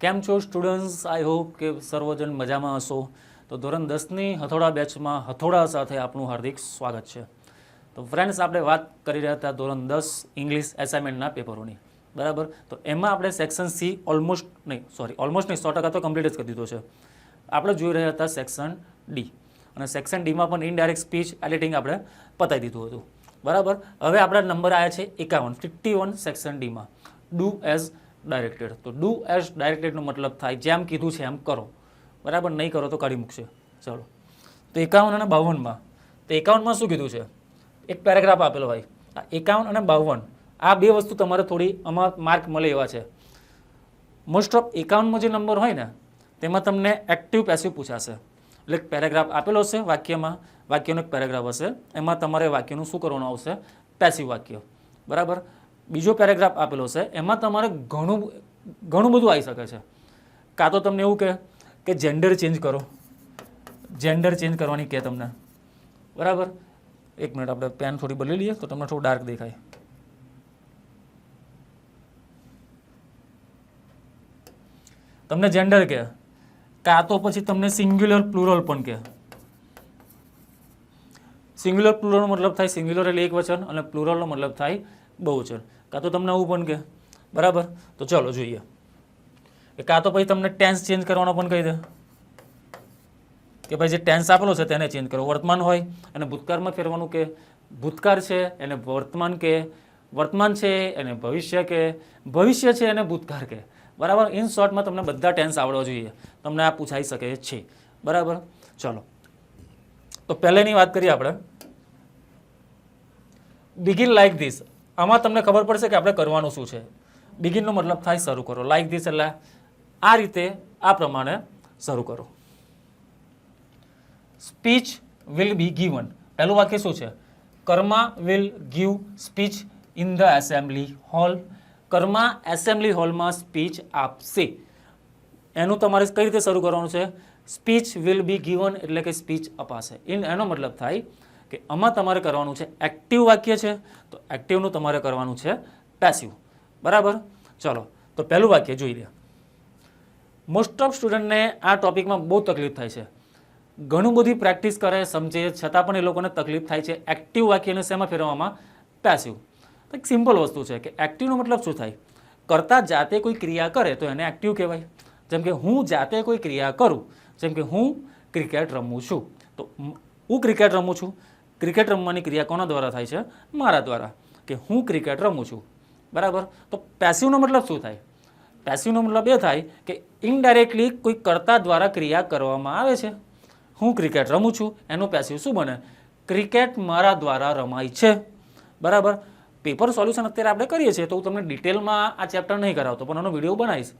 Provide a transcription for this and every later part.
કેમ છો students? I hope કે સર્વજન મજામાં હશો. તો ધોરણ દસની હથોડા બેચમાં હથોડા સાથે આપનું હાર્દિક સ્વાગત છે. તો ફ્રેન્ડ્સ આપણે વાત કરી રહ્યા હતા ધોરણ દસ ઇંગ્લિશ એસાઇનમેન્ટના પેપરોની બરાબર? તો એમાં આપણે સેક્શન સી ઓલમોસ્ટ નહીં સોરી ઓલમોસ્ટ નહીં, સો ટકા તો કમ્પ્લીટ જ કરી દીધો છે. આપણે જોઈ રહ્યા હતા સેક્શન ડી અને સેક્શન ડીમાં પણ ઇનડાયરેક્ટ સ્પીચ એડિટિંગ આપણે પતાવી દીધું હતું. બરાબર? હવે આપણા નંબર આવ્યા છે એકાવન ફિફ્ટી વન સેક્શન ડીમાં ડુ એઝ ડાયરેક્ટેડ તો ડુ એઝ ડાયરેક્ટેડનો મતલબ થાય. જેમ કીધું છે એમ કરો. બરાબર? નહીં કરો તો કાઢી મૂકશે. ચલો. તો એકાવન અને બાવનમાં તો એકાવનમાં શું કીધું છે? એક પેરેગ્રાફ આપેલો ભાઈ આ એકાવન અને બાવન. આ બે વસ્તુ તમારે થોડી આમાં માર્ક મળે એવા છે. મોસ્ટ ઓફ એકાવનમાં જે નંબર હોય ને, તેમાં તમને એક્ટિવ પેસિવ પૂછાશે. એટલે એક પેરેગ્રાફ આપેલો હશે વાક્યમાં. વાક્યનો એક પેરેગ્રાફ હશે. એમાં તમારે વાક્યનું શું કરવાનું આવશે? પેસિવ વાક્ય. બરાબર? બીજો પેરેગ્રાફ આપેલો છે, એમાં તમારે ઘણું ઘણું બધું આવી શકે છે. કાં તો તમને એવું કહે કે જેન્ડર ચેન્જ કરો. જેન્ડર ચેન્જ કરવાની કહે તમને. બરાબર? એક મિનિટ, આપણે પેન થોડી બદલી લઈએ તો તમને થોડું ડાર્ક દેખાય. તમને જેન્ડર કહે કાં તો પછી તમને સિંગ્યુલર પ્લુરલ પણ કહે સિંગ્યુલર પ્લુરલનો મતલબ થાય સિંગ્યુલર એટલે એક વચન અને પ્લુરલનો મતલબ થાય બહુવચન કાં તો તમને આવું પણ કહે બરાબર? તો ચલો જોઈએ. કે કાં તો પછી તમને ટેન્સ ચેન્જ કરવાનો પણ કહી દે. કે ભાઈ જે ટેન્સ આપેલો છે તેને ચેન્જ કરો. વર્તમાન હોય અને ભૂતકાળમાં ફેરવાનું કે ભૂતકાળ છે એને વર્તમાન કે, વર્તમાન છે એને ભવિષ્ય કે, ભવિષ્ય છે એને ભૂતકાળ કે. બરાબર? ઇન શોર્ટમાં તમને બધા ટેન્સ આવડવા જોઈએ. તમને આ પૂછાઈ શકે છે. બરાબર? ચલો. તો પહેલેની વાત કરીએ આપણે. બિગિન લાઈક ધીસ આમાં તમને ખબર પડશે કે આપણે કરવાનું શું છે. બિગિનનો મતલબ થાય શરૂ કરો. લાઈક ધીસ એટલે આ રીતે આ પ્રમાણે શરૂ કરો. સ્પીચ વિલ બી ગીવન પહેલું વાક્ય શું છે? Karma will give speech in the assembly hall Karma assembly હોલમાં સ્પીચ આપશે. એનું તમારે કઈ રીતે શરૂ કરવાનું છે? સ્પીચ વિલ બી ગીવન એટલે કે સ્પીચ અપાશે. ઇન એનો મતલબ થાય કે આમાં તમારે કરવાનું છે એક્ટિવ વાક્ય છે, તો એક્ટિવનું તમારે કરવાનું છે પેસિવ બરાબર? ચલો, તો પહેલું વાક્ય જોઈ લે. મોસ્ટ ઓફ સ્ટુડન્ટને આ ટોપિકમાં બહુ તકલીફ થાય છે. ઘણું બધી પ્રેક્ટિસ કરે, સમજે, છતાં પણ એ લોકોને તકલીફ થાય છે એક્ટિવ વાક્યને શેમાં ફેરવવામાં? પેસિવ તો એક સિમ્પલ વસ્તુ છે કે એક્ટિવનો મતલબ શું થાય? કરતા જાતે કોઈ ક્રિયા કરે તો એને એક્ટિવ કહેવાય. જેમ કે હું જાતે કોઈ ક્રિયા કરું, જેમ કે હું ક્રિકેટ રમું છું. તો હું ક્રિકેટ રમું છું. ક્રિકેટ રમવાની ક્રિયા કોના દ્વારા થાય છે? મારા દ્વારા. કે હું ક્રિકેટ રમું છું. બરાબર? તો પેસિવનો મતલબ શું થાય? પેસિવનો મતલબ એ થાય કે ઇનડાયરેક્ટલી કોઈ કર્તા દ્વારા ક્રિયા કરવામાં આવે છે. હું ક્રિકેટ રમું છું. એનું પેસિવ શું બને? ક્રિકેટ મારા દ્વારા રમાય છે. બરાબર? પેપર સોલ્યુશન અત્યારે આપણે કરીએ છીએ. તો હું તમને ડિટેલમાં આ ચેપ્ટર નહીં કરાવતો, પણ એનો વીડિયો બનાવીશ.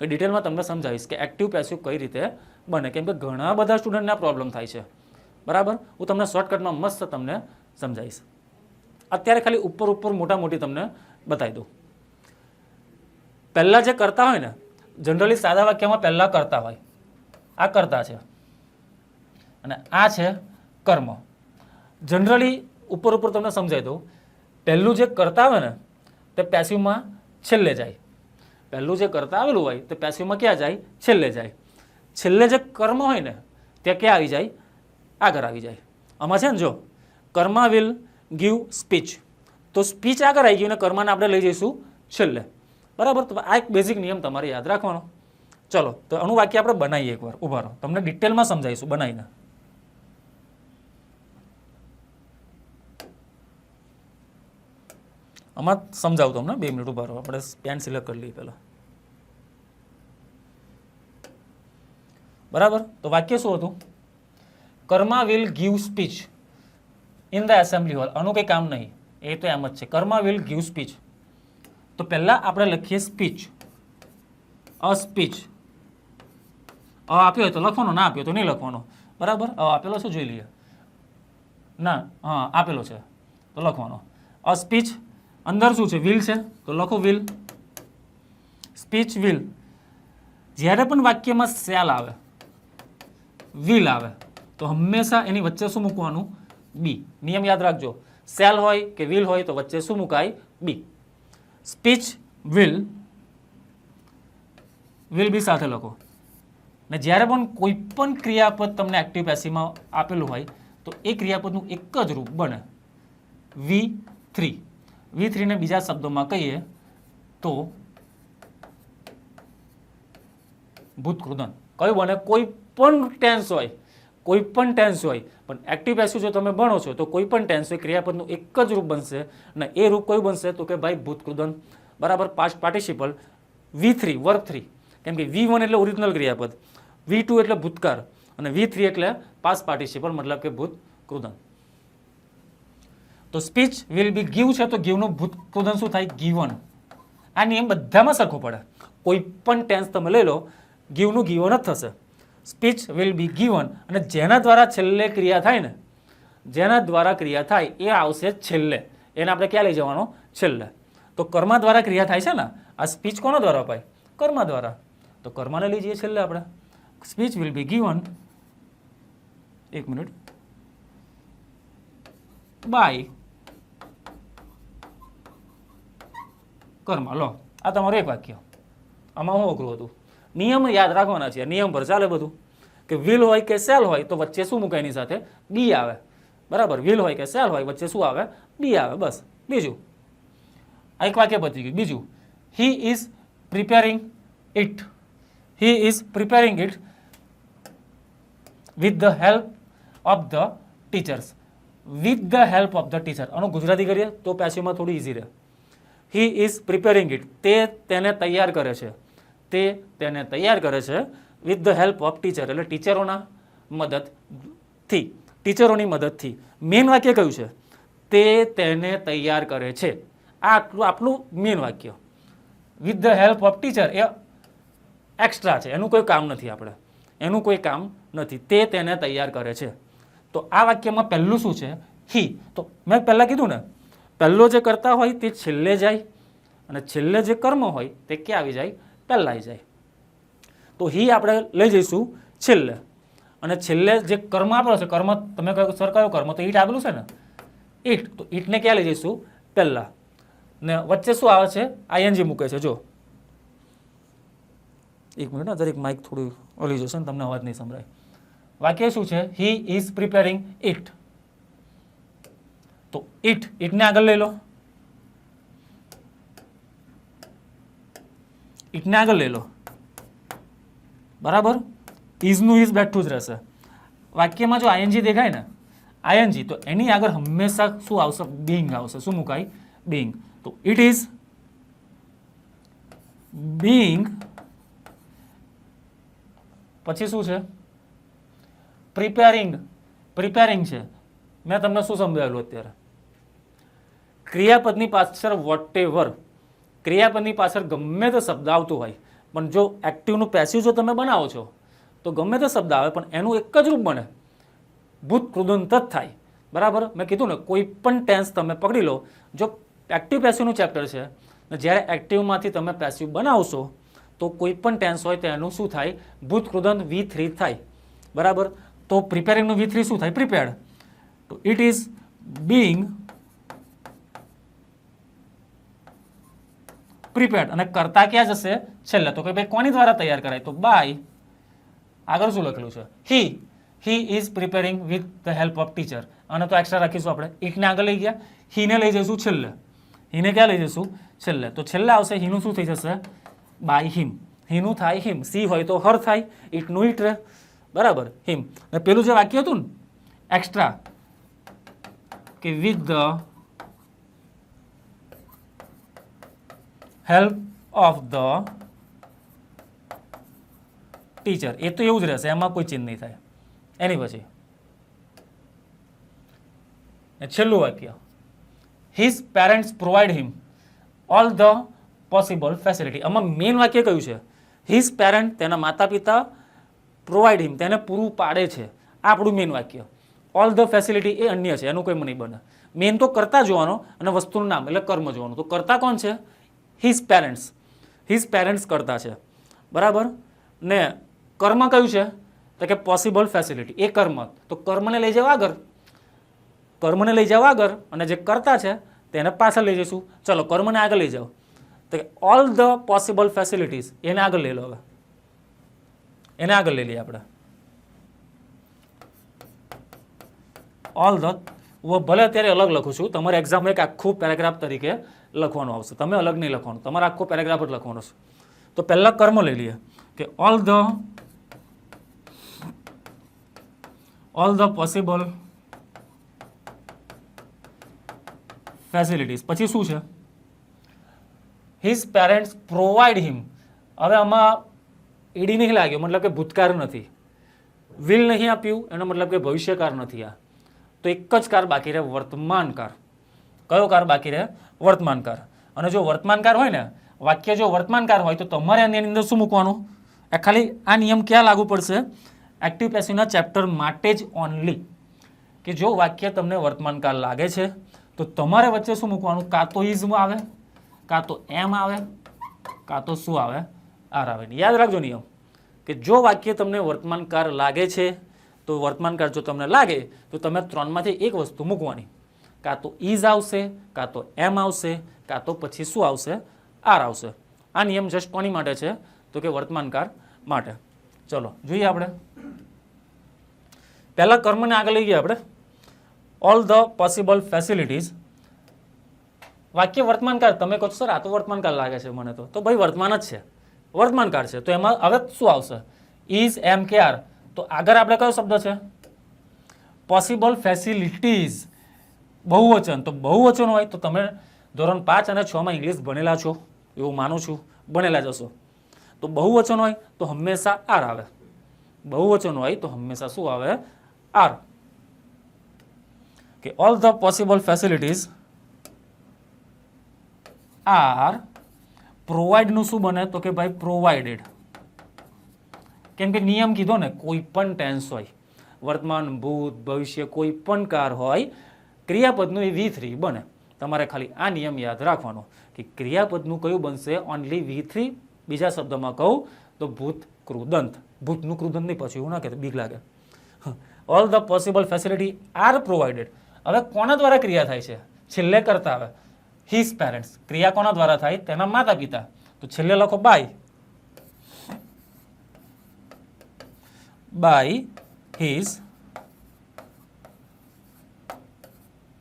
કે ડિટેલમાં તમને સમજાવીશ કે એક્ટિવ પેસિવ કઈ રીતે બને? કેમ કે ઘણા બધા સ્ટુડન્ટને આ પ્રોબ્લેમ થાય છે. બરાબર? હું તમને શોર્ટકટમાં મસ્ત તમને સમજાવીશ અત્યારે ખાલી ઉપર ઉપર મોટા મોટી તમને બતાવી દઉં. પહેલાં જે કરતા હોય ને જનરલી સાદા વાક્યમાં પહેલાં કરતા હોય. આ કરતા છે. અને આ છે કર્મ. જનરલી ઉપર ઉપર તમને સમજાવી દઉં. પહેલું જે કરતા હોય ને, તે પેસિવમાં છેલ્લે જાય. પહેલું જે કરતા આવેલું હોય, તે પેસિવમાં ક્યાં જાય? છેલ્લે જાય. છેલ્લે જે કર્મ હોય ને તે ક્યાં આવી જાય? આગળ આવી જાય. આમાં છે ને જો, કર્મા વિલ ગીવ સ્પીચ. તો સ્પીચ આગળ આવી ગયું અને કર્માને આપણે લઈ જઈશું છેલ્લે. બરાબર? તો આ એક બેઝિક નિયમ તમારે યાદ રાખવાનો. ચલો, તો આનું વાક્ય આપણે બનાવીએ એકવાર. ઊભા રહો. તમને ડિટેલમાં સમજાવીશું બનાવીને. આમાં સમજાવું તમને. બે મિનિટ ઊભા રહો. આપણે પેન સિલેક્ટ કરી લઈએ પહેલાં. બરાબર? તો વાક્ય શું હતું? Karma will give speech in the assembly hall આનું કંઈ કામ નહીં. એ તો એમ જ છે. Karma will give speech. તો પહેલાં આપણે લખીએ સ્પીચ. A speech. અ આપ્યો હોય તો લખવાનો, ના આપ્યો તો નહીં લખવાનો. બરાબર? અ આપેલો છે જોઈ લઈએ. ના, હા, આપેલો છે. તો લખવાનો. અ સ્પીચ અંદર શું છે? વિલ છે. તો લખો વિલ સ્પીચ વિલ જ્યારે પણ વાક્યમાં સેલ આવે વિલ આવે તો હંમેશા એની વચ્ચે શું મૂકવાનું? બી નિયમ યાદ રાખજો. સેલ હોય કે વિલ હોય તો વચ્ચે શું મુકાય? Be speech will will be સાથે લખો. ને જ્યારે પણ કોઈ પણ ક્રિયાપદ તમને એક્ટિવ પેસીમાં આપેલું હોય, તો એ ક્રિયાપદનું એક જ રૂપ બને. વી થ્રી વી થ્રીને બીજા શબ્દોમાં કહીએ તો ભૂતકૃદન. કયું બને? કોઈ પણ ટેન્સ હોય. કોઈ પણ ટેન્સ હોય, પણ એક્ટિવ પેસિવ જો તમે ભણો છો, તો કોઈ પણ ટેન્સ હોય, ક્રિયાપદનું એક જ રૂપ બનશે. અને એ રૂપ કયું બનશે? તો કે ભાઈ ભૂતકૃદન. બરાબર? Past participle V three verb three કેમ કે વી વન એટલે ઓરિજિનલ ક્રિયાપદ. વી ટુ એટલે ભૂતકાળ. અને વી થ્રી એટલે પાસ્ટ પાર્ટિસિપલ મતલબ કે ભૂત ભૂતકૃદન. તો સ્પીચ વિલ બી ગીવ છે, તો ગીવનું ભૂતકૃદન શું થાય? ગીવન આ નિયમ બધામાં સરખો પડે. કોઈ પણ ટેન્સ તમે લઈ લો ગીવનું ગીવન જ થશે. સ્પીચ વિલ બી ગીવન અને જેના દ્વારા છેલ્લે ક્રિયા થાય ને, જેના દ્વારા ક્રિયા થાય એ આવશે છેલ્લે. એને આપણે ક્યાં લઈ જવાનો? છેલ્લે. તો કર્મા દ્વારા ક્રિયા થાય છે ને, આ સ્પીચ કોના દ્વારા અપાય? કર્મા દ્વારા. તો કર્માને લઈ જઈએ છેલ્લે આપણે. સ્પીચ વિલ બી ગીવન એક મિનિટ. બાય કર્મા. લો. આ તમારું એક વાક્ય. આમાં હું અઘરું હતું? નિયમ યાદ રાખવાના છે. નિયમ પર ચાલે બધું. કે વિલ હોય કે સેલ હોય, તો વચ્ચે શું મૂકાય એની સાથે? બી આવે. બરાબર? વિલ હોય કે સેલ હોય, વચ્ચે શું આવે? બી આવે. બસ. બીજું. આ એક વાક્ય પતી ગયું. બીજું. He is preparing it he is preparing it with the help of the teachers with the help of the teacher આનું ગુજરાતી કરીએ તો પેસીમાં થોડું ઇઝી રહે. હી ઇઝ પ્રિપેરિંગ ઇટ તે તેને તૈયાર કરે છે. તે તેને તૈયાર કરે છે with the help of teacher એટલે ટીચરોના મદદથી, ટીચરોની મદદથી. મેન વાક્ય કયું છે? તે તેને તૈયાર કરે છે. આ આટલું આપણું મેન વાક્ય. With the help of teacher A extra છે. એનું કોઈ કામ નથી આપણે. એનું કોઈ કામ નથી. તે તેને તૈયાર કરે છે. તો આ વાક્યમાં પહેલું શું છે? હી તો મેં પહેલાં કીધું ને, પહેલો જે કરતા હોય તે છેલ્લે જાય, અને છેલ્લે જે કર્મ હોય તે ક્યાં આવી જાય? પહેલાં આવી જાય. તો હી આપણે લઈ જઈશું છેલ્લે. અને છેલ્લે જે કર્મ આપેલો છે, કર્મ તમે કહો સર કયો કર્મ, તો ઈટ આપેલું છે ને? ઈટ. તો ઈટને ક્યાં લઈ જઈશું? પહેલાં. ને વચ્ચે શું આવે છે? આઈએનજી મૂકે છે, જો. એક મિનિટ દરેક માઇક થોડું ઓલી જશે ને, તમને અવાજ નહીં સંભળાય. વાક્ય શું છે? હી ઇઝ પ્રિપેરિંગ ઇટ તો ઇટ ઇટને આગળ લઈ લો. ઇટને આગળ લઈ લો. બરાબર? ઇઝનું ઇઝ બેઠું જ રહેશે. વાક્યમાં જો આઈએનજી દેખાય ને આઈએનજી તો એની આગળ હંમેશા શું આવશે? બિંગ આવશે. શું મુકાય? બિંગ તો ઇટ ઇઝ બિંગ પછી શું છે? પ્રિપેરિંગ પ્રિપેરિંગ છે. મેં તમને શું સમજાવેલું અત્યારે? ક્રિયાપદની પાછળ વોટ એવર ક્રિયાપદની પાછળ ગમે તે શબ્દ આવતો હોય, પણ જો એક્ટિવનું પેસિવ જો તમે બનાવો છો, તો ગમે તે શબ્દ આવે, પણ એનું એક જ રૂપ બને. ભૂત કૃદંત જ થાય. બરાબર? મેં કીધું ને, કોઈ પણ ટેન્સ તમે પકડી લો, જો એક્ટિવ પેસિવનું ચેપ્ટર છે જ્યારે એક્ટિવમાંથી તમે પેસિવ બનાવશો, તો કોઈ પણ ટેન્સ હોય તો એનું શું થાય? ભૂત કૃદંત વી થ્રી થાય. બરાબર? તો પ્રિપેરિંગનું વી થ્રી શું થાય? પ્રિપેર્ડ તો ઇટ ઇઝ બિંગ પ્રિપેર્ડ અને કરતા ક્યાં જશે? છેલ્લે. તો કે ભાઈ, કોની દ્વારા તૈયાર કરાય? તો બાય આગળ શું લખેલું છે? He he is preparing with the help of teacher અને તો એક્સ્ટ્રા રાખીશું આપણે. એકને આગળ લઈ ગયા. હીને લઈ જઈશું છેલ્લે. હીને ક્યાં લઈ જઈશું? છેલ્લે. તો છેલ્લે આવશે. હીનું શું થઈ જશે? બાય હિમ હીનું થાય હિમ સી હોય તો હર થાય. ઇટનું ઇટ રહે. બરાબર. હિમ અને પેલું જે વાક્ય હતું ને એક્સ્ટ્રા કે with the help of the teacher એ તો એવું જ રહેશે, એમાં કોઈ ચેન્જ નહીં થાય. એની પછી. છેલ્લું વાક્ય. His parents provide him all the possible facility આમાં મેઇન વાક્ય કયું છે? હિઝ પેરેન્ટ તેના માતા પિતા પ્રોવાઈડ હિમ તેને પૂરું પાડે છે. આપણું મેઇન વાક્ય. ઓલ ધ ફેસિલિટી એ અન્ય છે, એનું કોઈ નહીં બને. મેઇન તો કરતા જોવાનો અને વસ્તુનું નામ, એટલે કર્મ જોવાનું. તો કરતા કોણ છે? હિઝ પેરેન્ટ્સ હિઝ પેરેન્ટ્સ કરતા છે. બરાબર? ને કર્મ કયું છે? તો કે પોસિબલ ફેસિલિટી એ કર્મ. તો કર્મને લઈ જાવ આગળ. કર્મને લઈ જાવ આગળ અને જે કરતા છે તેને પાછળ લઈ જઈશું. ચલો, કર્મને આગળ લઈ જાઓ. તો કે ઓલ ધ પોસિબલ ફેસિલિટીઝ એને આગળ લઈ લો હવે. એને આગળ લઈ લઈએ આપણે. ઓલ ધ હું ભલે અત્યારે અલગ લખું છું. તમારે એક્ઝામમાં એક આખું પેરેગ્રાફ તરીકે લખવાનું આવશે. તમે અલગ નહીં લખવાનું. તમારે આખો પેરેગ્રાફ જ લખવાનો છે. તો પહેલાં કર્મ લઈ લઈએ કે all the all the possible facilities પછી શું છે? હિઝ પેરેન્ટ્સ પ્રોવાઈડ હિમ હવે આમાં ઈડી નહીં લાગ્યો, મતલબ કે ભૂતકાળ નથી. વિલ નહીં આપ્યું, એનો મતલબ કે ભવિષ્યકાર નથી આ. તો એક જ કાર બાકી રહે, વર્તમાનકાળ. કયો કાર બાકી રહે? વર્તમાનકાર અને જો વર્તમાનકાર હોય ને, વાક્ય જો વર્તમાનકાર હોય તો તમારે એની અંદર શું મૂકવાનું? આ ખાલી આ નિયમ ક્યાં લાગુ પડશે? એક્ટિવ પેસિવના ચેપ્ટર માટે જ ઓનલી કે જો વાક્ય તમને વર્તમાનકાળ લાગે છે, તો તમારે વચ્ચે શું મૂકવાનું? કાં તો ઇઝ આવે, કાં તો એમ આવે, કાં તો શું આવે? આર આવે યાદ રાખજો નિયમ. કે જો વાક્ય તમને વર્તમાનકાર લાગે છે, તો વર્તમાનકાર જો તમને લાગે, તો તમે ત્રણમાંથી એક વસ્તુ મૂકવાની. કાં તો ઇઝ આવશે, કાં તો એમ આવશે, કાં તો પછી શું આવશે? આર આવશે. આ નિયમ જસ્ટ કોની માટે છે? તો કે વર્તમાનકાળ માટે. ચલો, જોઈએ આપણે. પહેલાં કર્મને આગળ લઈ ગયા આપણે. ઓલ ધ પોસિબલ ફેસિલિટીઝ વાક્ય વર્તમાનકાર, તમે કહો સર, આ તો વર્તમાનકાર લાગે છે મને તો. તો ભાઈ, વર્તમાન જ છે. વર્તમાનકાર છે. તો એમાં હવે શું આવશે? ઇઝ એમ કે આર તો આગળ આપણે કયો શબ્દ છે? પોસિબલ ફેસિલિટીઝ બહુવચન. તો બહુવચન હોય તો તમે ધોરણ પાંચ અને છમાં ઇંગ્લિશ ભણેલા છો, એવું માનું છું. ભણેલા જશો તો બહુવચન હોય તો હંમેશા આર આવે. બહુવચન હોય તો હંમેશા શું આવે? આર કે all the possible facilities are પ્રોવાઈડનું શું બને? તો કે ભાઈ પ્રોવાઈડેડ કેમ કે નિયમ કીધો ને, કોઈ પણ ટેન્સ હોય, વર્તમાન, ભૂત, ભવિષ્ય, કોઈ પણ કાર હોય ક્રિયાપદનું એ વી થ્રી બને. તમારે ખાલી આ નિયમ યાદ રાખવાનો કે ક્રિયાપદનું કયું બનશે? ઓનલી વી થ્રી બીજા શબ્દમાં કહું તો ભૂત કૃદંત ભૂતનું કૃદંત નહીં, પછી એવું ના કે બીક લાગે. All the possible facility are provided હવે કોના દ્વારા ક્રિયા થાય છે? છેલ્લે કરતા આવે. હિઝ પેરેન્ટ્સ ક્રિયા કોના દ્વારા થાય? તેના માતા પિતા તો છેલ્લે લખો બાય બાય હિઝ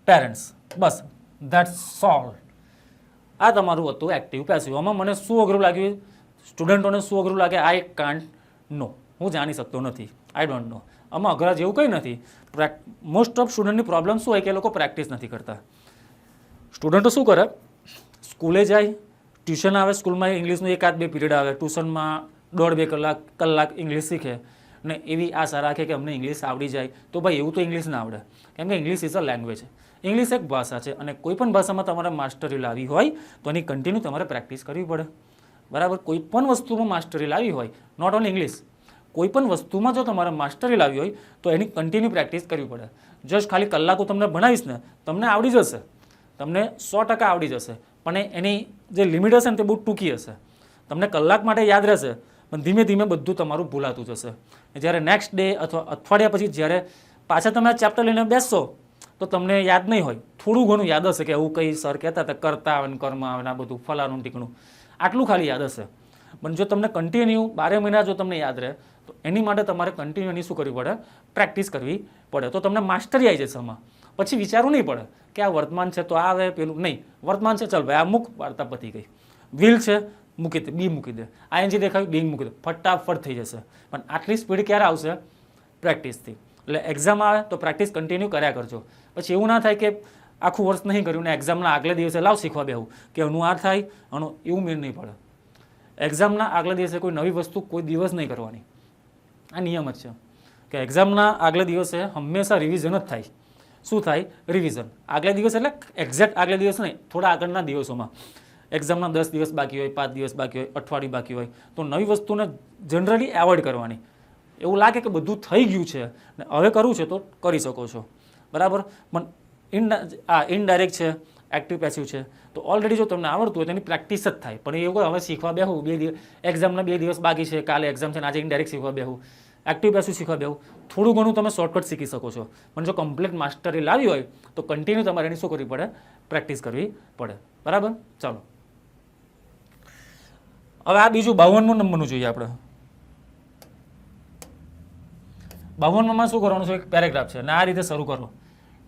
પેરેન્ટ્સ બસ. ધેટ્સ સોલ્વ આ તમારું હતું એક્ટિવ પેસિવ આમાં મને શું અઘરું લાગ્યું? સ્ટુડન્ટોને શું અઘરું લાગે? આઈ કાન્ટ નો હું જાણી શકતો નથી. આઈ ડોન્ટ નો આમાં અઘરા જેવું કંઈ નથી. મોસ્ટ ઓફ સ્ટુડન્ટની પ્રોબ્લેમ શું હોય કે એ લોકો પ્રેક્ટિસ નથી કરતા. સ્ટુડન્ટો શું કરે? સ્કૂલે જાય ટ્યુશન આવે, સ્કૂલમાં ઇંગ્લિશનું એકાદ બે પીરિયડ આવે. ટ્યુશનમાં દોઢ બે કલાક કલાક ઇંગ્લિશ શીખે. ને એવી આશા રાખે કે અમને ઇંગ્લિશ આવડી જાય. તો ભાઈ એવું તો ઇંગ્લિશ ના આવડે. કેમ કે English is a language English એક ભાષા છે અને કોઈ પણ ભાષામાં તમારે માસ્ટરી લાવી હોય, તો એની કન્ટિન્યુ તમારે પ્રેક્ટિસ કરવી પડે. બરાબર? કોઈ પણ વસ્તુમાં માસ્ટરી લાવી હોય નોટ ઓનલી ઇંગ્લિશ કોઈ પણ વસ્તુમાં જો તમારે માસ્ટરી લાવી હોય, તો એની કન્ટિન્યુ પ્રેક્ટિસ કરવી પડે. જસ્ટ ખાલી કલાકો તમને ભણાવીશ ને, તમને આવડી જશે. તમને સો ટકા આવડી જશે. પણ એની જે લિમિટ હશે ને તે બહુ ટૂંકી હશે. તમને કલાક માટે યાદ રહેશે, પણ ધીમે ધીમે બધું તમારું ભૂલાતું જશે. જ્યારે નેક્સ્ટ ડે અથવા અઠવાડિયા પછી જ્યારે પાછા તમે આ ચેપ્ટર લઈને બેસશો તો તમને યાદ નહીં હોય, થોડું ઘણું યાદ હશે કે એવું કંઈ સર કહેતા હતા, કરતા આવે ને કર્મ આવે ને આ બધું, ફલાણું ટીકણું. આટલું ખાલી યાદ હશે. પણ જો તમને કન્ટિન્યુ બારે મહિના જો તમને યાદ રહે, તો એની માટે તમારે કન્ટિન્યુ એની શું કરવી પડે? પ્રેક્ટિસ કરવી પડે. તો તમને માસ્ટરી આવી જશે એમાં પછી વિચારવું નહીં પડે કે આ વર્તમાન છે તો આ આવે પેલું. નહીં, વર્તમાન છે, ચાલ ભાઈ, આ મૂક, વાર્તા પતી ગઈ. વિલ છે, મૂકી દે બી મૂકી દે. આઈએનજી દેખાવી બી મૂકી દે. ફટાફટ થઈ જશે. પણ આટલી સ્પીડ ક્યારે આવશે? પ્રેક્ટિસથી એટલે એક્ઝામ આવે તો પ્રેક્ટિસ કન્ટિન્યુ કર્યા કરજો. પછી એવું ના થાય કે આખું વર્ષ નહીં કર્યું ને એક્ઝામના આગલે દિવસે લાવ શીખવા બેહું. કે એનું આ થાય, આનું એવું મેળ નહીં પડે. એક્ઝામના આગલા દિવસે કોઈ નવી વસ્તુ કોઈ દિવસ નહીં કરવાની. આ નિયમ જ છે. કે એક્ઝામના આગલા દિવસે હંમેશા રિવિઝન જ થાય. શું થાય? રિવિઝન આગલા દિવસ એટલે એક્ઝેક્ટ આગલા દિવસ નહીં, થોડા આગળના દિવસોમાં. એક્ઝામના દસ દિવસ બાકી હોય, પાંચ દિવસ બાકી હોય, અઠવાડિયું બાકી હોય, તો નવી વસ્તુને જનરલી એવોઇડ કરવાની. એવું લાગે કે બધું થઈ ગયું છે. ને હવે કરવું છે તો કરી શકો છો. બરાબર? પણ ઇન આ ઇનડાયરેક્ટ છે એક્ટિવ પેસિવ છે. તો ઓલરેડી જો તમને આવડતું હોય તેની પ્રેક્ટિસ જ થાય. પણ એવું હવે શીખવા બેહું. બે દિવસ એક્ઝામના બે દિવસ બાકી છે. કાલે એક્ઝામ છે ને આજે ઇનડાયરેક્ટ શીખવા બેહું. એક્ટિવ પેસિવ શીખવા બેહું. થોડું ઘણું તમે શોર્ટકટ શીખી શકો છો. પણ જો કમ્પ્લીટ માસ્ટરી લાવી હોય, તો કન્ટિન્યુ તમારે એની શું કરવી પડે? પ્રેક્ટિસ કરવી પડે. બરાબર? ચાલો. હવે આ બીજું બાવનમું નંબરનું જોઈએ આપણે. બાવનમાં શું કરવાનું છે? એક પેરેગ્રાફ છે. અને આ રીતે શરૂ કરો.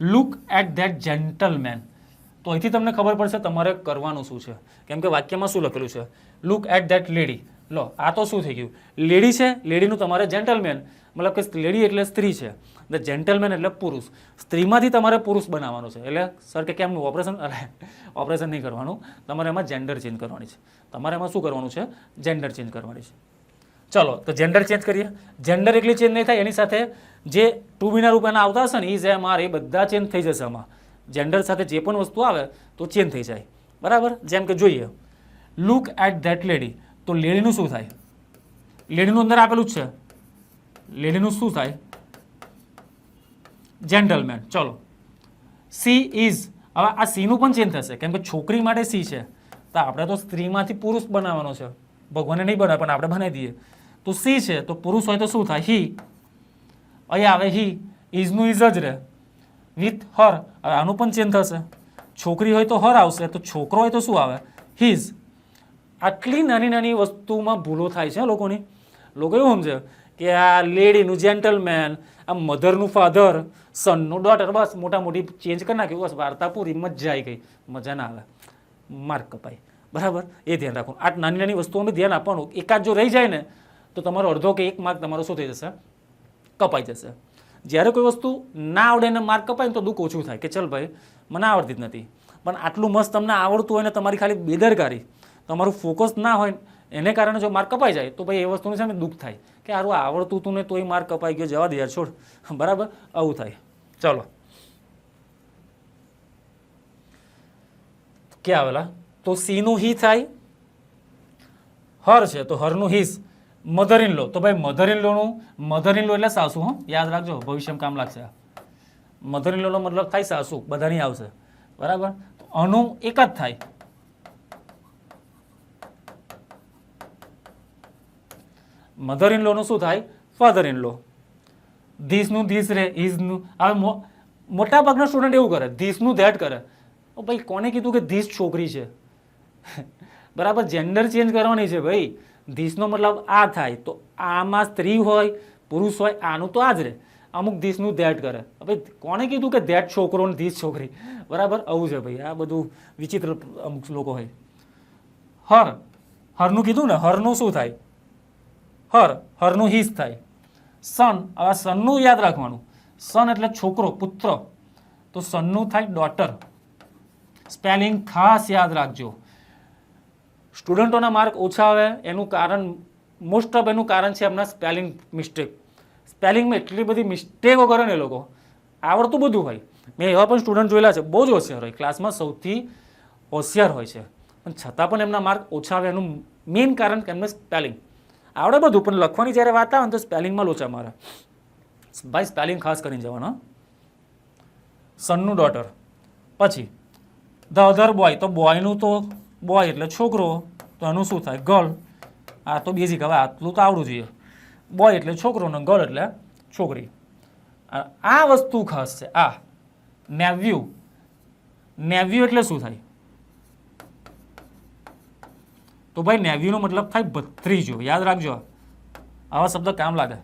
લુક એટ ધેટ જેન્ટલમેન તો અહીંથી તમને ખબર પડશે તમારે કરવાનું શું છે. કેમ કે વાક્યમાં શું લખેલું છે? લુક એટ ધેટ લેડી લો, આ તો શું થઈ ગયું? લેડી છે લેડીનું તમારે જેન્ટલમેન મતલબ કે લેડી એટલે સ્ત્રી છે. ધ જેન્ટલમેન એટલે પુરુષ. સ્ત્રીમાંથી તમારે પુરુષ બનાવવાનો છે. એટલે સર કે કેમનું? ઓપરેશન ઓપરેશન નહીં કરવાનું. તમારે એમાં જેન્ડર ચેન્જ કરવાની છે. તમારે એમાં શું કરવાનું છે? જેન્ડર ચેન્જ કરવાની છે. ચલો, તો જેન્ડર ચેન્જ કરીએ. જેન્ડર એકલી ચેન્જ નહીં થાય, એની સાથે જે ટુ બીના રૂપ આવતા હશે ને ઇઝ એમ આર એ બધા ચેન્જ થઈ જશે આમાં. જેન્ડર સાથે જે પણ વસ્તુ આવે, તો ચેન્જ થઈ જાય. બરાબર? જેમ કે જોઈએ લુક એટ ધેટ લેડી તો લેડીનું શું થાય? લેડીનું અંદર આપેલું જ છે. લેડીનું શું થાય? જેન્ટલમેન ચલો. સી ઇઝ હવે આ સીનું પણ ચેન્જ થશે. કેમ કે છોકરી માટે સી છે. તો આપણે તો સ્ત્રીમાંથી પુરુષ બનાવવાનો છે. ભગવાને નહીં બનાવે, પણ આપણે બનાવી દઈએ. તો સી છે, તો પુરુષ હોય તો શું થાય? હી. અહીં આવે હી. ઇઝનું ઇઝ જ રહે. With her. આનું પણ ચેન્જ થશે. છોકરી હોય તો હર આવશે, તો છોકરો હોય તો શું આવે? હિઝ આટલી નાની નાની વસ્તુમાં ભૂલો થાય છે લોકોની. લોકો એવું સમજે કે આ લેડીનું જેન્ટલમેન આ મધરનું ફાધર સનનું ડોટર બસ મોટા મોટી ચેન્જ કરી નાખ્યું બસ વાર્તા પૂરી મજા આવી ગઈ. મજા ના આવે. માર્ક કપાય બરાબર? એ ધ્યાન રાખવાનું આ નાની નાની વસ્તુઓનું ધ્યાન આપવાનું. એકાદ જો રહી જાય ને તો તમારો અડધો કે એક માર્ક તમારો શું થઈ જશે? કપાઈ જશે. જ્યારે કોઈ વસ્તુ ના આવડે ને માર્ક કપાય ને તો દુઃખ ઓછું થાય કે ચલ ભાઈ, મને આવડતી જ નથી. પણ આટલું મસ્ત તમને આવડતું હોય ને તમારી ખાલી બેદરકારી, તમારું ફોકસ ના હોય એને કારણે જો માર્ક કપાઈ જાય, તો ભાઈ એ વસ્તુનું ને દુઃખ થાય. કે આરું આવડતું હતું ને તોય માર્ક કપાઈ ગયો, જવા દે યાર, છોડ. બરાબર? આવું થાય. ચલો. ક્યાં આવેલા? તો સીનું હી થાય. હર છે, તો હરનું હિસ. મધર ઇન લો તો ભાઈ મધર ઇન લોનું મધર ઇન લો એટલે સાસુ, હો? યાદ રાખજો, ભવિષ્યમાં કામ લાગશે મધર ઇન લોનો મતલબ થાય સાસુ, બધાની આવશે. બરાબર? તો એક જ થાય. મધર ઇન લોનું શું થાય? ફાધર ઇન લો ધીસનું ધીસ રે ઇઝનું હવે મોટા ભાગના સ્ટુડન્ટ એવું કરે, ધીસનું ધેટ કરે. ભાઈ, કોને કીધું કે ધીસ છોકરી છે? બરાબર? જેન્ડર ચેન્જ કરવાની છે ભાઈ. ધીસનો મતલબ આ થાય તો આમાં સ્ત્રી હોય, પુરુષ હોય, આનું તો આ જ રહે. અમુક ધીસનું ધેટ કરે. હવે કોણે કીધું કે ધેટ છોકરો ને ધીસ છોકરી? બરાબર? આવું છે ભાઈ. આ બધું વિચિત્ર અમુક લોકો હોય. હર. હરનું કીધું ને, હરનું શું થાય? હર. હરનું હિસ થાય. સન. હવે સનનું યાદ રાખવાનું. સન એટલે છોકરો, પુત્ર. તો સનનું થાય ડોટર. સ્પેલિંગ ખાસ યાદ રાખજો. સ્ટુડન્ટોના માર્ક ઓછા આવે, એનું કારણ મોસ્ટ ઓફ એનું કારણ છે એમના સ્પેલિંગ મિસ્ટેક સ્પેલિંગમાં એટલી બધી મિસ્ટેકો કરે ને એ લોકો. આવડતું બધું હોય. મેં એવા પણ સ્ટુડન્ટ જોયેલા છે. બહુ જ હોશિયાર હોય. ક્લાસમાં સૌથી હોશિયાર હોય છે. પણ છતાં પણ એમના માર્ક ઓછા આવે એનું મેઇન કારણ કે એમને સ્પેલિંગ આવડે બધું, પણ લખવાની જ્યારે વાત આવે ને તો સ્પેલિંગમાં લોચા મારે. ભાઈ સ્પેલિંગ ખાસ કરીને જવાનું સનનું ડોટર પછી ધ અધર બોય તો બોયનું તો બોય એટલે છોકરો, તો એનું શું થાય? ગર્લ આ તો બેઝિક હવે આટલું તો આવડું જોઈએ. બોય એટલે છોકરો ને ગર્લ એટલે છોકરી. આ વસ્તુ ખાસ છે. આ, નેવ્યુ. નેવ્યુ એટલે શું થાય? તો ભાઈ નેવ્યુનો મતલબ થાય ભત્રીજો. યાદ રાખજો. આવા શબ્દ કામ લાગે.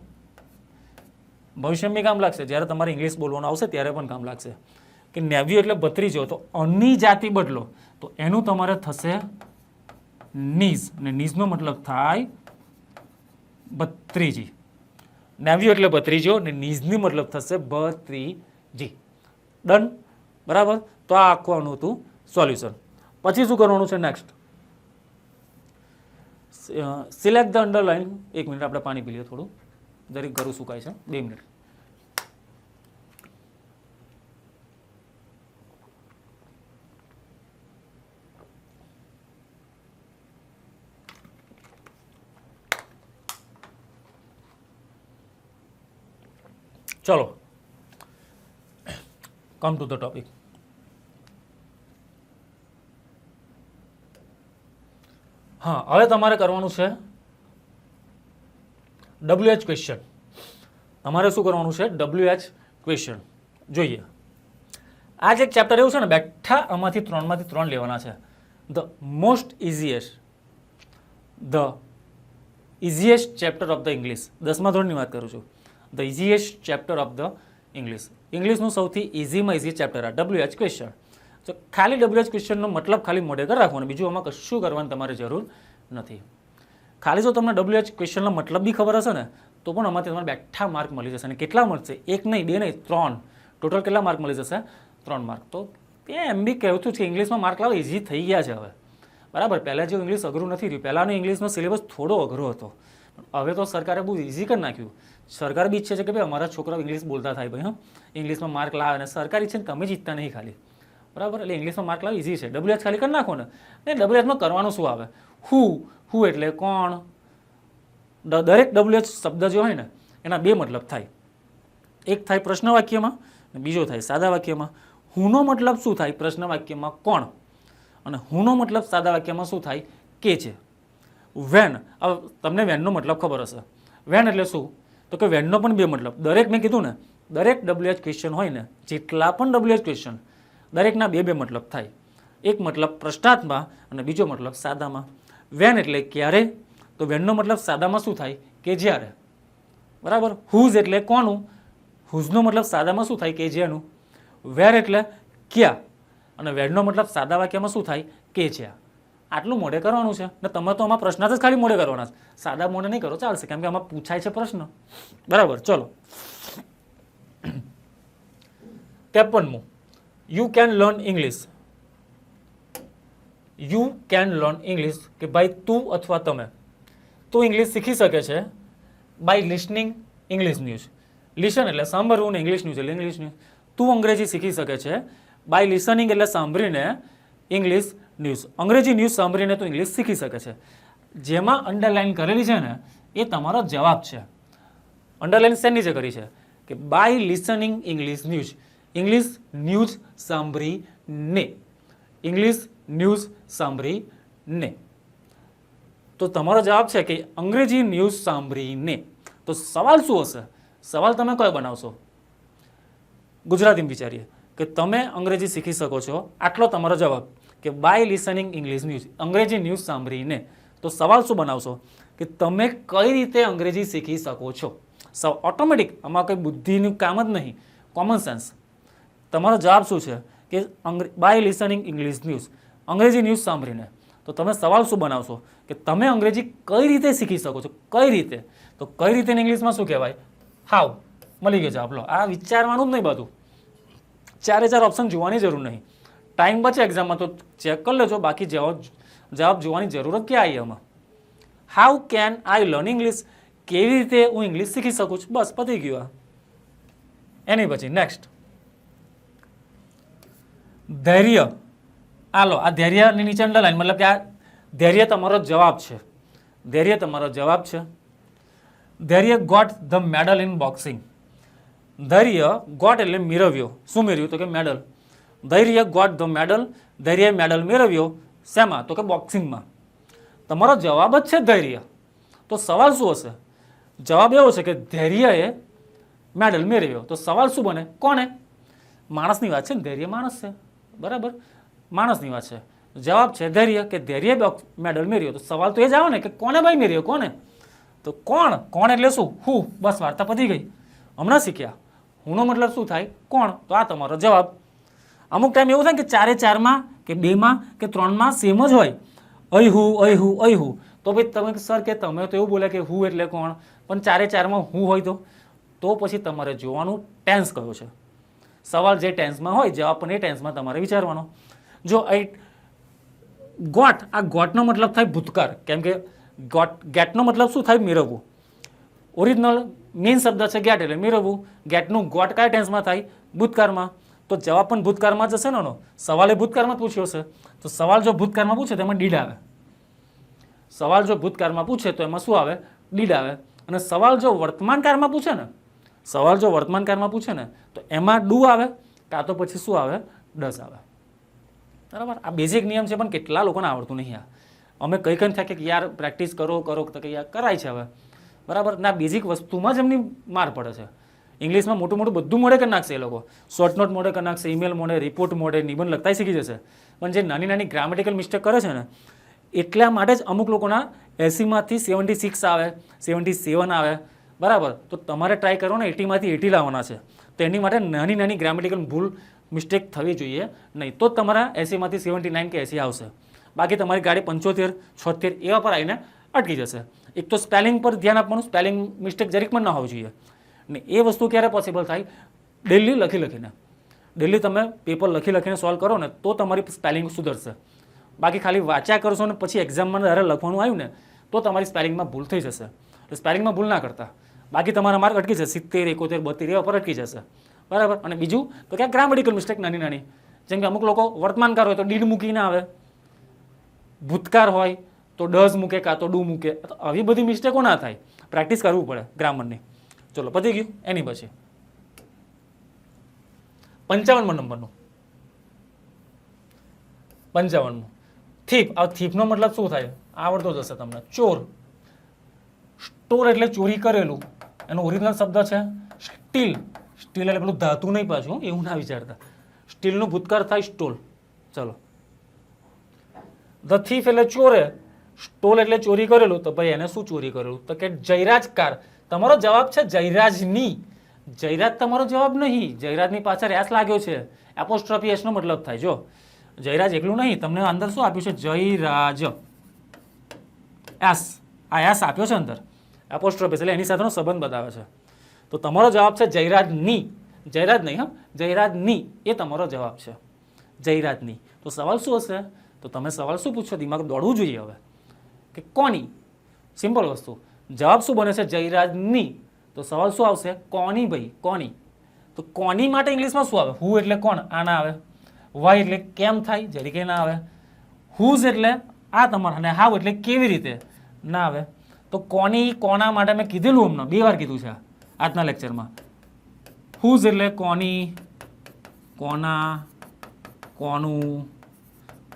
ભવિષ્યમાં કામ લાગશે. જ્યારે તમારે ઇંગ્લિશ બોલવાનું આવશે, ત્યારે પણ કામ લાગશે. કે નેવ્યુ એટલે ભત્રીજો તો અની જાતિ બદલો. તો એનું તમારે થશે નીઝ. અને નીઝનો મતલબ થાય બત્રીજી. નેવ્યુ એટલે બત્રીજો અને નીઝની મતલબ થશે બત્રીજી. ડન? બરાબર? તો આ આખવાનું હતું સોલ્યુશન. પછી શું કરવાનું છે નેક્સ્ટ? સિલેક્ટ ધ અંડરલાઇન એક મિનિટ, આપણે પાણી પી લઈએ થોડું. જરીક ઘરું સુકાય છે. બે મિનિટ. ચલો. કમ ટુ ધ ટોપિક હા, હવે તમારે કરવાનું છે ડબલ્યુ એચ ક્વેશ્ચન તમારે શું કરવાનું છે? ડબલ્યુ એચ ક્વેશ્ચન જોઈએ. આ જે ચેપ્ટર એવું છે ને, બેઠા આમાંથી ત્રણમાંથી ત્રણ લેવાના છે. The most easiest the easiest chapter of the English દસમા ધોરણની વાત કરું છું. The easiest chapter of the English ઇંગ્લિશનું સૌથી ઇઝીમાં ઇઝી ચેપ્ટર આ. ડબલ્યુ એચ ક્વેશ્ચન તો ખાલી ડબલ્યુ એચ ક્વેશ્ચનનો મતલબ ખાલી મોઢે કરી રાખવાનું બીજું આમાં કશું કરવાની તમારે જરૂર નથી. ખાલી જો તમને ડબલ્યુ એચ ક્વેશ્ચનનો મતલબ બી ખબર હશે ને, તો પણ આમાંથી તમારે બેઠા માર્ક મળી જશે. અને કેટલા મળશે એક નહીં, બે નહીં, ત્રણ. ટોટલ કેટલા માર્ક મળી જશે? ત્રણ માર્ક તો એ એમ બી કહેતું છે ઇંગ્લિશમાં માર્ક લાવો ઇઝી થઈ ગયા છે હવે. બરાબર, પહેલાં જેવું ઇંગ્લિશ અઘરું નથી રહ્યું. પહેલાંનો ઇંગ્લિશનો સિલેબસ થોડો અઘરો હતો. હવે તો સરકારે બહુ ઇઝી કરી નાખ્યું. સરકાર બી ઈચ્છે છે કે ભાઈ અમારા છોકરાઓ ઇંગ્લિશ બોલતા થાય ભાઈ, હા. ઇંગ્લિશમાં માર્ક લાવે અને સરકાર ઈચ્છે તમે જીતતા નહીં ખાલી. બરાબર? એટલે ઇંગ્લિશમાં માર્ક લાવે ઇઝી છે. ડબલ્યુ એચ ખાલી કરી નાખો ને. ને ડબલ્યુ એચમાં કરવાનું શું આવે? હુ હુ એટલે કોણ? દરેક ડબલ્યુ એચ શબ્દ જે હોય ને, એના બે મતલબ થાય. એક થાય પ્રશ્ન વાક્યમાં બીજો થાય સાદા વાક્યમાં હુનો મતલબ શું થાય? પ્રશ્ન વાક્યમાં કોણ? અને હુનો મતલબ સાદા વાક્યમાં શું થાય? કે છે. વેન હવે તમને વેનનો મતલબ ખબર હશે. વેન એટલે શું? તો કે વેનનો પણ બે મતલબ. દરેક મેં કીધું ને, દરેક ડબલ્યુ એચ ક્વેશ્ચન હોય ને, જેટલા પણ ડબલ્યુ એચ ક્વેશ્ચન દરેકના બે બે મતલબ થાય. એક મતલબ પ્રશ્નાર્થમાં અને બીજો મતલબ સાદામાં. વેન એટલે ક્યારે? તો વેનનો મતલબ સાદામાં શું થાય? કે જ્યારે. બરાબર? હુઝ એટલે કોનું? હુઝનો મતલબ સાદામાં શું થાય? કે જેનું. વેર એટલે ક્યાં? અને વેરનો મતલબ સાદા વાક્યમાં શું થાય? કે જ્યાં. આટલું મોઢે કરવાનું છે? ને તમે તો આમાં પ્રશ્નાર્થ જ ખાલી મોઢે કરવાના છે. સાદા મોઢે નહીં કરો, ચાલશે. કેમ કે આમાં પૂછાય છે પ્રશ્ન. બરાબર, ચલો. ત્રેપનમું. You can learn English you can learn English કે ભાઈ તું અથવા તમે. તું ઇંગ્લિશ શીખી શકે છે by listening English news listen એટલે સાંભળવું ને ઇંગ્લિશ ન્યૂઝ એટલે ઇંગ્લિશ ન્યૂઝ તું અંગ્રેજી શીખી શકે છે બાય લિસનિંગ એટલે સાંભળીને ઇંગ્લિશ ન્યૂઝ. અંગ્રેજી ન્યૂઝ સાંભળીને તું ઇંગ્લિશ શીખી શકે છે. જેમાં અંડરલાઇન કરેલી છે ને, એ તમારો જવાબ છે. અંડરલાઇન શેની જે કરી છે? કે by listening English news English news સાંભળીને. ઇંગ્લિશ ન્યૂઝ સાંભળીને. તો તમારો જવાબ છે કે અંગ્રેજી ન્યૂઝ સાંભળીને. તો સવાલ શું હશે? સવાલ તમે કયો બનાવશો? ગુજરાતીમાં વિચારીએ. કે તમે અંગ્રેજી શીખી શકો છો. આટલો તમારો જવાબ. કે બાય લિસનિંગ ઇંગ્લિશ ન્યૂઝ અંગ્રેજી ન્યૂઝ સાંભળીને તો સવાલ શું બનાવશો? કે તમે કઈ રીતે અંગ્રેજી શીખી શકો છો? સૌ ઓટોમેટિક આમાં કંઈ બુદ્ધિનું કામ જ નહીં. કોમન સેન્સ તમારો જવાબ શું છે? કે બાય લિસનિંગ ઇંગ્લિશ ન્યૂઝ અંગ્રેજી ન્યૂઝ સાંભળીને. તો તમે સવાલ શું બનાવશો? કે તમે અંગ્રેજી કઈ રીતે શીખી શકો છો? કઈ રીતે? તો કઈ રીતે ઇંગ્લિશમાં શું કહેવાય? હાવ મળી ગયો જવાબ. લો, આ વિચારવાનું જ નહીં બધું. ચારે ચાર ઓપ્શન જોવાની જરૂર નહીં. ટાઈમ બચે એક્ઝામમાં તો ચેક કરી લેજો. બાકી જવાબ જવાબ જોવાની જરૂરત ક્યાં આવી એમાં how can I learn English કેવી રીતે હું ઇંગ્લિશ શીખી શકું છું? બસ પતી ગયું આ. એની પછી નેક્સ્ટ ધૈર્ય. હાલો, આ ધૈર્યની નીચે અંડરલાઈન મતલબ કે આ ધૈર્ય તમારો જવાબ છે. ધૈર્ય તમારો જવાબ છે. Dhairya got the medal in boxing Dhairya got એટલે મેળવ્યો. શું મેળવ્યું? તો કે medal Dhairya got the medal, Dhairya medal મેળવ્યો. શેમાં? તો કે બોક્સિંગમાં. તમારો જવાબ જ છે ધૈર્ય. તો સવાલ શું હશે? જવાબ એવો છે કે ધૈર્યએ મેડલ મેળવ્યો. તો સવાલ શું બને? કોણે? માણસની વાત છે ને, ધૈર્ય માણસ છે. બરાબર? માણસની વાત છે. જવાબ છે ધૈર્ય કે ધૈર્ય મેડલ મેળવ્યો. તો સવાલ તો એ જ આવે ને કે કોને ભાઈ મેળવ્યો? કોને તો કોણ? કોણ એટલે શું? હું? બસ વાર્તા પતી ગઈ. હમણાં શીખ્યા. હુંનો મતલબ શું થાય? કોણ? તો આ તમારો જવાબ અમુક ટાઈમ એવું થાય કે ચારે ચારમાં કે બેમાં કે ત્રણમાં સેમ જ હોય. અહુ અહુ અય હું અય હું તો ભાઈ તમે સર, કે તમે તો એવું બોલે કે હું એટલે કોણ? પણ ચારે ચારમાં હું હોય તો? તો પછી તમારે જોવાનું ટેન્સ કયો છે. સવાલ જે ટેન્સમાં હોય, જવાબ પણ એ ટેન્સમાં તમારે વિચારવાનો. જો એ ગોટ, આ ગોટનો મતલબ થાય ભૂતકાળ. કેમ કે ગોટ, ગેટનો મતલબ શું થાય? મેળવવું. ઓરિજિનલ મેઇન શબ્દ છે ગેટ એટલે મેળવવું. ગેટનું ગોટ કયા ટેન્સમાં થાય? ભૂતકાળમાં. તો જવાબ પણ ભૂતકાળમાં જશે ને એનો? સવાલ એ ભૂતકાળમાં પૂછ્યો છે તો સવાલ જો ભૂતકાળમાં પૂછે તો એમાં ડીડ આવે. સવાલ જો ભૂતકાળમાં પૂછે તો એમાં શું આવે? ડીડ આવે. અને સવાલ જો વર્તમાનકાળમાં પૂછે ને, સવાલ જો વર્તમાનકાળમાં પૂછે ને, તો એમાં ડુ આવે, કાં તો પછી શું આવે? ડસ આવે. બરાબર? આ બેઝિક નિયમ છે પણ કેટલા લોકોને આવડતું નહીં આ. અમે કંઈ કઈ થાય કે યાર પ્રેક્ટિસ કરો કરો, તો કે યાર કરાય છે હવે. બરાબર? ના બેઝિક વસ્તુમાં જ એમની માર પડે છે. ઇંગ્લિશમાં મોટું મોટું બધું મોડે કરી નાખશે એ લોકો. શોર્ટ નોટ મોડે કરી નાખશે ઈમેલ મોડે રિપોર્ટ મોડે નિબંધ લખતાય શીખી જશે. પણ જે નાની નાની ગ્રામેટિકલ મિસ્ટેક કરે છે ને, એટલા માટે જ અમુક લોકોના એસીમાંથી સેવન્ટી સિક્સ આવે સેવન્ટી સેવન આવે. બરાબર? તો તમારે ટ્રાય કરો એટીમાંથી એટી લાવવાના છે. તો એની માટે નાની નાની ગ્રામેટિકલ ભૂલ મિસ્ટેક થવી જોઈએ. નહીં તો તમારા એસીમાંથી સેવન્ટી નાઇન કે એસી આવશે. બાકી તમારી ગાડી પંચોતેર, છોતેર એવા પર આવીને અટકી જશે. એક તો સ્પેલિંગ પર ધ્યાન આપવાનું સ્પેલિંગ મિસ્ટેક જરીક પણ ન હોવી જોઈએ. ને એ વસ્તુ ક્યારે પોસિબલ થાય? ડેલી લખી લખીને. ડેલી તમે પેપર લખી લખીને સોલ્વ કરો ને, તો તમારી સ્પેલિંગ સુધરશે. બાકી ખાલી વાંચ્યા કરશો ને પછી એક્ઝામમાં જ્યારે લખવાનું આવ્યું ને, તો તમારી સ્પેલિંગમાં ભૂલ થઈ જશે. સ્પેલિંગમાં ભૂલ ના કરતા. બાકી તમારા માર્ક અટકી જશે. સિત્તેર, એકોતેર બોતેર એવા પર અટકી જશે. બરાબર? અને બીજું, તો ક્યાં ગ્રામેટિકલ મિસ્ટેક નાની નાની. જેમ કે અમુક લોકો વર્તમાનકાર હોય તો ડીડ મૂકીને આવે. ભૂતકાર હોય તો ડઝ મૂકે, કાં તો ડુ મૂકે. આવી બધી મિસ્ટેકો ના થાય. પ્રેક્ટિસ કરવું પડે ગ્રામરની ચલો, પતી ગયું. એની પછી. પંચાવનમો નંબરનું. પંચાવનમું. થીપ, આ થીપનો મતલબ શું થાય? આવડતો જશે તમને. ચોર. સ્ટોર એટલે ચોરી કરેલું. એનો ઓરિજિનલ શબ્દ છે સ્ટીલ. સ્ટીલ એટલે પેલું ધાતુ નહીં પાછું એવું ના વિચારતા. સ્ટીલનું ભૂતકાળ થાય સ્ટોલ. ચલો. ધ થીફ એટલે ચોરે. સ્ટોલ એટલે ચોરી કરેલું. તો ભાઈ એને શું ચોરી કરેલું? તો કે જયરાજ કાર તમારો જવાબ છે જયરાજની. જયરાજ તમારો જવાબ નહીં. જયરાજની પાછળ એસ લાગ્યો છે. એપોસ્ટ્રોફી એસનો મતલબ થાય. જો, જયરાજ એકલું નહીં. તમને અંદર શું આપ્યું છે? જયરાજ. એસ આ એસ આપ્યો છે અંદર. એપોસ્ટ્રોફી એટલે એની સાથેનો સંબંધ બતાવે છે. તો તમારો જવાબ છે જયરાજની. જયરાજ નહીં, હા? જયરાજની. એ તમારો જવાબ છે. જયરાજની. તો સવાલ શું હશે? તો તમે સવાલ શું પૂછો દિમાગ દોડવું જોઈએ હવે. કે કોની? સિમ્પલ વસ્તુ. જવાબ શું બને છે? જયરાજની. તો સવાલ શું આવશે? કોની ભાઈ? કોની? તો કોની માટે ઇંગ્લિશમાં શું આવે? હુ એટલે કોણ? આના આવે. વાય એટલે કેમ થાય? જરીકે ના આવે. હુઝ એટલે આ તમારા અને હાવ એટલે કેવી રીતે? ના આવે. તો કોની, કોના માટે મેં કીધેલું હમણાં બે વાર કીધું છે આજના લેક્ચરમાં હુઝ એટલે કોની, કોના, કોનું,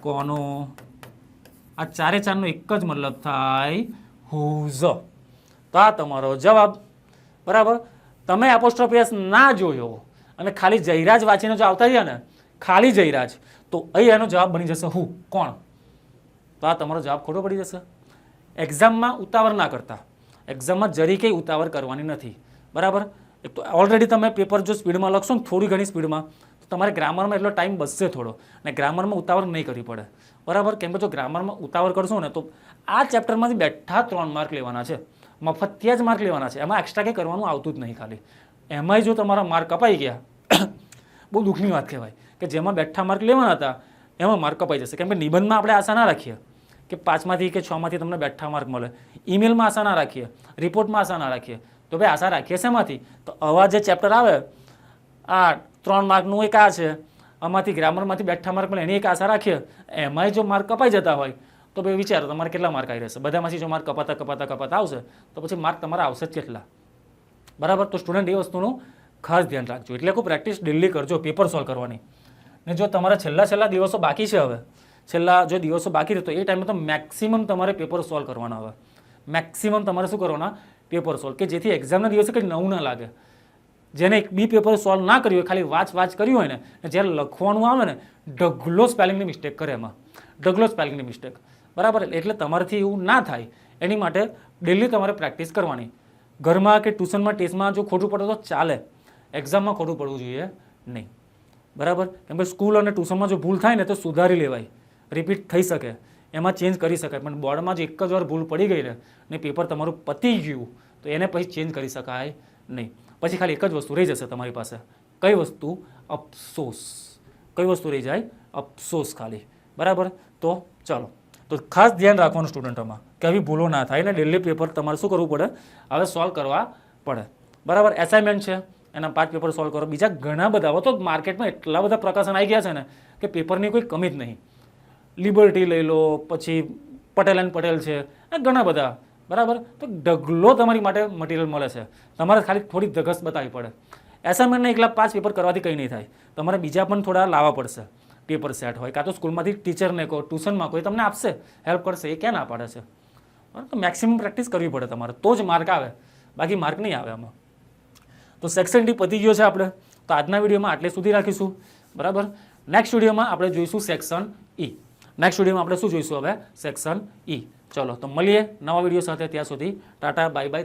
કોનો? આ ચારે ચારનો એક જ મતલબ થાય હુઝ તો આ તમારો જવાબ. બરાબર? તમે એપોસ્ટ્રોફિયસ ના જોયો. અને ખાલી જયરાજ વાંચીને જો આવતા રહ્યા ને, ખાલી જયરાજ, તો અહીં એનો જવાબ બની જશે હું. કોણ? તો આ તમારો જવાબ ખોટો પડી જશે. એક્ઝામમાં ઉતાવળ ના કરતા. એક્ઝામમાં જરી કંઈ ઉતાવળ કરવાની નથી. બરાબર? એક તો ઓલરેડી તમે પેપર જો સ્પીડમાં લખશો ને થોડી ઘણી સ્પીડમાં તો તમારે ગ્રામરમાં એટલો ટાઈમ બચશે થોડો. અને ગ્રામરમાં ઉતાવળ નહીં કરવી પડે. બરાબર? કેમ કે જો ગ્રામરમાં ઉતાવળ કરશો ને, તો આ ચેપ્ટરમાંથી બેઠા ત્રણ માર્ક લેવાના છે. મફતિયા જ માર્ક લેવાના છે. એમાં એક્સ્ટ્રા કંઈ કરવાનું આવતું જ નહીં ખાલી. એમાંય જો તમારા માર્ક કપાઈ ગયા, બહુ દુઃખની વાત કહેવાય, કે જેમાં બેઠા માર્ક લેવાના હતા, એમાં માર્ક કપાઈ જશે. કેમ કે નિબંધમાં આપણે આશા ના રાખીએ કે પાંચમાંથી કે છમાંથી તમને બેઠા માર્ક મળે. ઈમેલમાં આશા ના રાખીએ રિપોર્ટમાં આશા ના રાખીએ. તો ભાઈ આશા રાખીએ શેમાંથી તો આવા જે ચેપ્ટર આવે, આ ત્રણ માર્કનું એક આ છે, આમાંથી ગ્રામરમાંથી બેઠા માર્ક મળે, એની એક આશા રાખીએ. એમાંય જો માર્ક કપાઈ જતા હોય તો ભાઈ વિચારો, તમારે કેટલા માર્ક આવી રહેશે બધામાંથી જો માર્ક કપાતા કપાતા કપાતા આવશે, તો પછી માર્ક તમારા આવશે જ કેટલા? બરાબર? તો સ્ટુડન્ટ એ વસ્તુનું ખાસ ધ્યાન રાખજો. એટલે કોઈ પ્રેક્ટિસ ડેલી કરજો પેપર સોલ્વ કરવાની. ને જો તમારા છેલ્લા છેલ્લા દિવસો બાકી છે હવે, છેલ્લા જો દિવસો બાકી રહે તો એ ટાઈમે તો મેક્સિમમ તમારે પેપર સોલ્વ કરવાના હવે. મેક્સિમમ તમારે શું કરવાના? પેપર સોલ્વ કે જેથી એક્ઝામના દિવસે કંઈ નવું ના લાગે. જેને એક બી પેપર સોલ્વ ના કર્યું હોય, ખાલી વાંચ વાંચ કર્યું હોય ને જ્યારે લખવાનું આવે ને, ઢગલો સ્પેલિંગની મિસ્ટેક કરે એમાં. ઢગલો સ્પેલિંગની મિસ્ટેક બરાબર? એટલે તમારાથી એવું ના થાય. એની માટે ડેલી તમારે પ્રેક્ટિસ કરવાની. ઘરમાં કે ટ્યુશનમાં ટેસ્ટમાં જો ખોટું પડે તો ચાલે. એક્ઝામમાં ખોટું પડવું જોઈએ નહીં. બરાબર? કેમ કે સ્કૂલ અને ટ્યુશનમાં જો ભૂલ થાય ને તો સુધારી લેવાય. રિપીટ થઈ શકે. એમાં ચેન્જ કરી શકાય. પણ બોર્ડમાં જ એક જ વાર ભૂલ પડી ગઈ ને ને પેપર તમારું પતી ગયું, તો એને પછી ચેન્જ કરી શકાય નહીં. પછી ખાલી એક જ વસ્તુ રહી જશે તમારી પાસે. કઈ વસ્તુ? અફસોસ. કઈ વસ્તુ રહી જાય? અફસોસ ખાલી. બરાબર? તો ચલો. તો ખાસ ધ્યાન રાખવાનું સ્ટુડન્ટોમાં કે આવી ભૂલો ના થાય ને ડેલી પેપર તમારે શું કરવું પડે? હવે સોલ્વ કરવા પડે. બરાબર એસાઇનમેન્ટ છે, એના પાંચ પેપર સોલ્વ કરો. બીજા ઘણા બધા તો માર્કેટમાં એટલા બધા પ્રકાશન આવી ગયા છે ને કે પેપરની કોઈ કમી જ નહીં. લિબર્ટી લઈ લો, પછી પટેલ એન્ડ પટેલ છે, આ ઘણા બધા. બરાબર? તો ઢગલો તમારી માટે મટીરિયલ મળે છે. તમારે ખાલી થોડી ધગસ બતાવવી પડે. એસાઇનમેન્ટના એકલા પાંચ પેપર કરવાથી કંઈ નહીં થાય. તમારે બીજા પણ થોડા લાવવા પડશે. પેપર સેટ હોય, કાં તો સ્કૂલમાંથી ટીચરને કહો, ટ્યુશનમાં કોઈ તમને આપશે, હેલ્પ કરશે, એ ક્યાં ના પાડે છે? બરાબર, તો મેક્સિમમ પ્રેક્ટિસ કરવી પડે તમારે, તો જ માર્ક આવે, બાકી માર્ક નહીં આવે આમાં. તો સેક્શન ડી પતી ગયો છે આપણે, તો આજના વિડીયોમાં આટલે સુધી રાખીશું, બરાબર? નેક્સ્ટ વિડીયોમાં આપણે જોઈશું સેક્શન ઈ નેક્સ્ટ વિડીયોમાં આપણે શું જોઈશું હવે? સેક્શન ઈ ચલો, તો મળીએ નવા વીડિયો સાથે, ત્યાં સુધી ટાટા બાય બાય